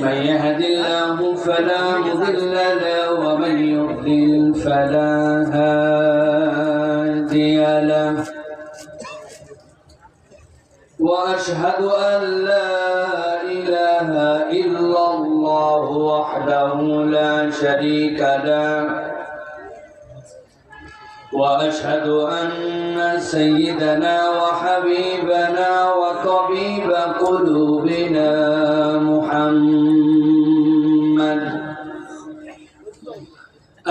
من يهد الله فلا مضل له ومن يضلل فلا هادي له. وأشهد أن لا إله إلا الله وحده لا شريك له. وأشهد أن سيدنا وحبيبنا وطبيب قلوبنا محمد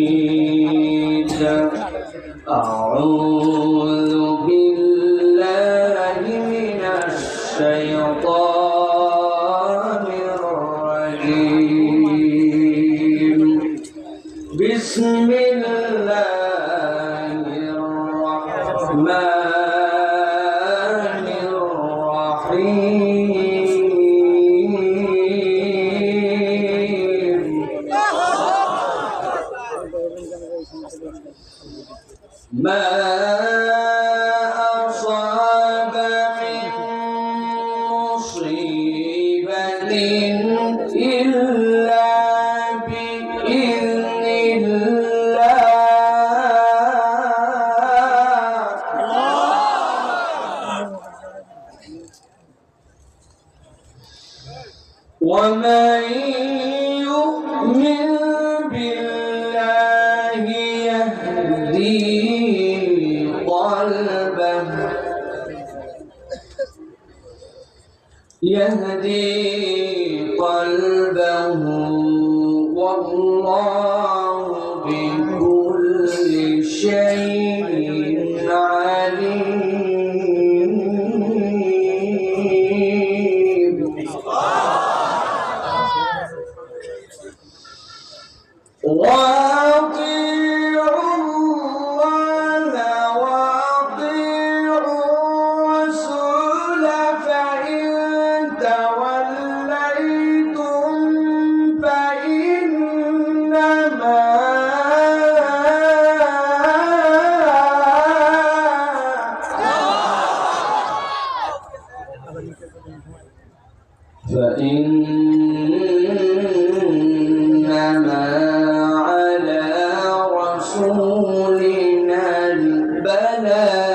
الحميد أعوذ ومن يؤمن بالله يهدي قلبه. يهدي ربنا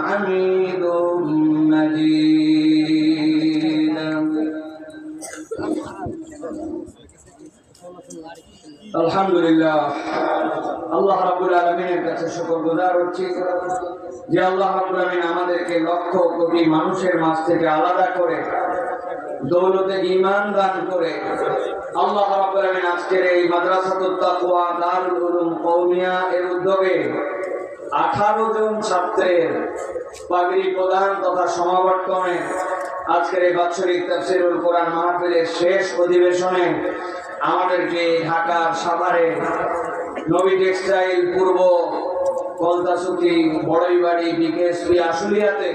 حميد مجيد আলহামদুলিল্লাহ আল্লাহ রাব্বুল আলামিনের কাছে শুকর গুজার হচ্ছি যে আল্লাহ রাব্বুল আলামিন আমাদেরকে লক্ষ কোটি মানুষের মাঝ থেকে আলাদা করে দৌলতে ঈমান দান করে আল্লাহ রাব্বুল আলামিন আজকের এই মাদ্রাসাতুত তাকওয়া দারুল উলুম কওমিয়া এর উদ্যোগে আঠারো জন ছাত্রের পাগড়ি প্রদান তথা সমাবর্তনে আজকের এই বাৎসরিক তাফসিরুল কোরআন মাহফিলের শেষ অধিবেশনে আমাদেরকে ঢাকার সাভারে নবী টেক্সটাইল পূর্ব কলতাসুকি বড়ইবাড়ি বিকেএসপি আশুলিয়াতে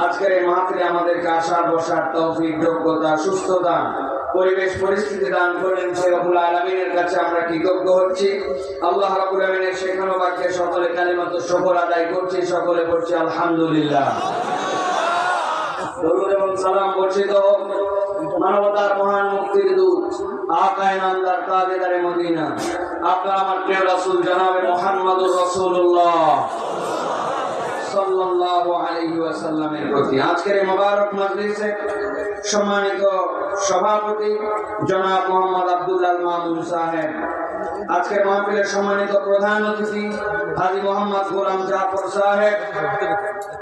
আজকের এই মাহফিলে আমাদেরকে আসার বসার তৌফিক যোগ্যতা সুস্থতা পরিবেশ পরিস্থিতি দান করেন সে আলমিনের কাছে আমরা কৃতজ্ঞ হচ্ছি। আল্লাহ রাবুল আলমিনের শেখানো বাক্যে সকলে কালিমাত শকর আদায় করছি, সকলে করছি আলহামদুলিল্লাহ। মহান মুক্তির আজকের এই মোবারক মজলিসে সম্মানিত সভাপতি জনাব মোহাম্মদ আব্দুল্লাহ মামুন সাহেব। আজকের মাহফিলের সম্মানিত প্রধান অতিথি হাজী মোহাম্মদ গোলাম জাফর সাহেব।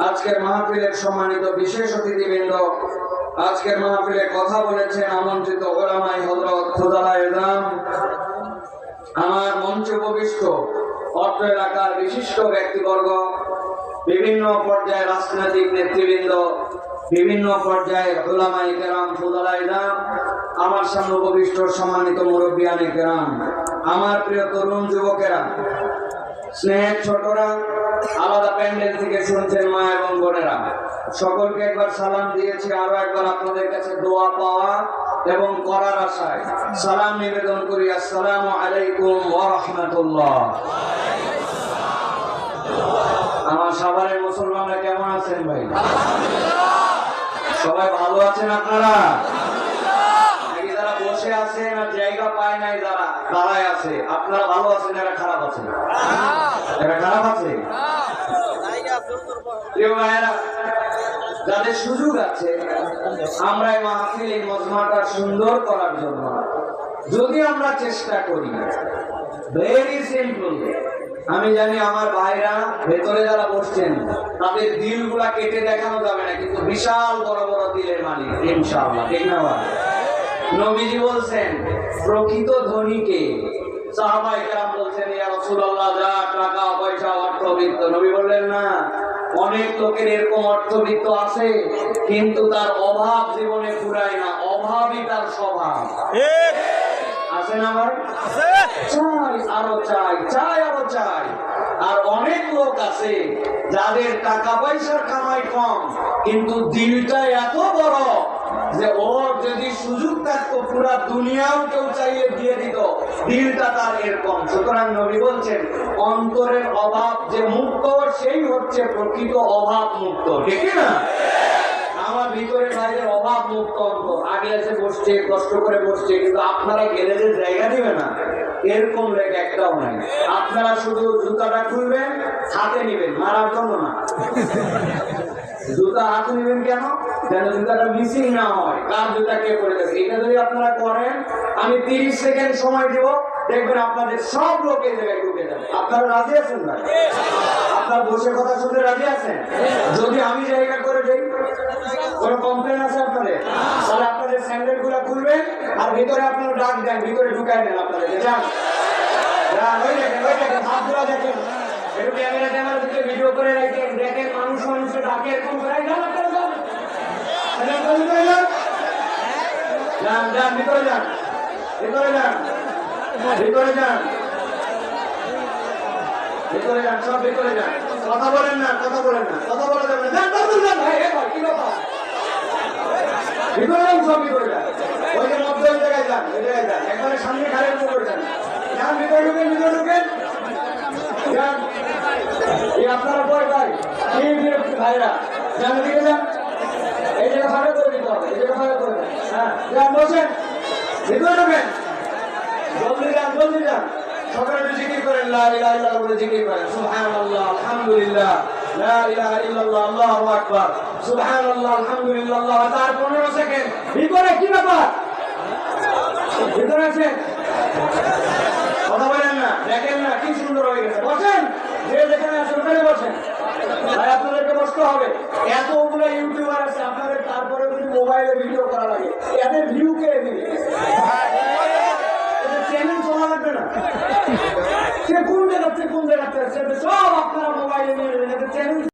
আজকের মাহফিলের সম্মানিত বিশেষ অতিথিবৃন্দ, আজকের মাহফিলে কথা বলেছেন আমন্ত্রিত ওলামাই হযরত খুদালায়ে ইসলাম আমার মঞ্চে উপবিষ্ট অত্র এলাকার বিশিষ্ট ব্যক্তিবর্গ, বিভিন্ন পর্যায়ে রাজনৈতিক নেতৃবৃন্দ বিভিন্ন পর্যায়ে ওলামাই কেরাম ফুদালাই রাম আমার সামনে উপবিষ্ট, সম্মানিত মুরব্বিয়ানে কেরাম, আমার প্রিয় তরুণ যুবকেরা, স্নেহের ছোটরা, আলাদা প্যান্ডেল থেকে শুনছেন মা এবং বোনেরা। সকলকে একবার সালাম দিয়েছি, আরও একবার আপনাদের কাছে দোয়া পাওয়া এবং করার আশায়। সালাম নিবেদন করি, আসসালামু আলাইকুম ওয়া রাহমাতুল্লাহ। আমার সাভারের মুসলমানরা কেমন আছেন ভাই? সবাই ভালো আছেন আপনারা? নাকি যারা বসে আছেন আর জায়গা পায় নাই যারা, দাঁড়ায় আছে, আপনারা ভালো আছেন এরা খারাপ আছে এরা খারাপ আছে? যাদের সুযোগ আছে, আমরা এই মাহফিল, এই মজমাটা সুন্দর করার জন্য, যদি আমরা চেষ্টা করি ভেরি সিম্পল আমি জানি আমার ভাইরা ভেতরে যারা বসছেন, তাদের দিলগুলা কেটে দেখানো যাবে না, কিন্তু বিশাল বড় বড় দিলের মালিক না নবীজি বলছেন, প্রকৃত ধনীকে বলছেন যা টাকা, পয়সা নবী বললেন, না, অনেক লোকের এরকম আছে, কিন্তু তার অভাব জীবনে ফুরায় না, অভাবই তার স্বভাব। আছে না ভাই চাই আরও চাই চাই আরও চাই। আর অনেক লোক আছে যাদের টাকা পয়সার কামাই কম কিন্তু দিলটা এত বড় যে ওর যদি সুযোগ থাকতো পুরা দুনিয়াও কেউ চাইলে দিয়ে দিত। দিলটা তার এরকম সুতরাং নবী বলছেন অন্তরের অভাব যে মুক্ত সেই হচ্ছে প্রকৃত অভাব মুক্ত। ঠিক না? আমার ভিতরে ভাইয়ের অভাব মুক্ত অন্তর আগে এসে বসছে, কষ্ট করে বসছে, কিন্তু আপনারা গেলে যে জায়গা দিবে না। এরকম লেখ একটাও নাই। আপনারা শুধু জুতাটা খুলবেন, হাতে নেবেন, মারার জন্য না। জুতা হাতে নেবেন কেন? যেন জুতাটা মিসিং না হয়। কার জুতা কে করে দেবে? এটা যদি আপনারা করেন, আমি তিরিশ সেকেন্ড সময় দিব। দেখবেন আপনাদের সব লোক এই জায়গায় ঢুকে যাবে। আপনারা রাজি আছেন না আপনার বসে কথা শুনতে রাজি আছেন? যদি আমি জায়গা করে দেই? কোনো কমপ্লেন আছে আপনাদের? তাহলে আপনাদের স্যান্ডেলগুলা খুলবেন, আর ভিতরে আপনারা ডাক দেন, ভিতরে ঢুকাই দেন আপনাদের দেখেন ক্যামেরা ভিডিও করে মানুষ করে যান কথা বলেন না, কথা বলেন না, কথা বলা যাবে না। কি ব্যাপার? যান, সব ভিতরে যান। ওই যে মধ্য ওই জায়গায় যান, ওই জায়গায় যান। একবারে সামনে ঘাড়ের উপরে যান। যান, ভিতরে ঢুকেন, ভিতরে ঢুকেন। যান। এই আপনারা কয় ভাই? এই ভাইরা। যান, এদিকে যান। এই জায়গা ফাঁকা করে দিতে হবে, এই জায়গা ফাঁকা করে দেন। হ্যাঁ, যান, বসেন। ভিতরে ঢুকেন। জলদি যান, জলদি যান। সকালে জিকির করেন, লা ইলাহা ইল্লাল্লাহ বলে জিকির করেন। সুবহানাল্লাহ, আলহামদুলিল্লাহ, লা ইলাহা ইল্লাল্লাহ, আল্লাহু আকবার। সুবহানাল্লাহ, আলহামদুলিল্লাহ। তার 15 সেকেন্ড। ভিতরে কি ব্যাপার? ভিতরে আছেন?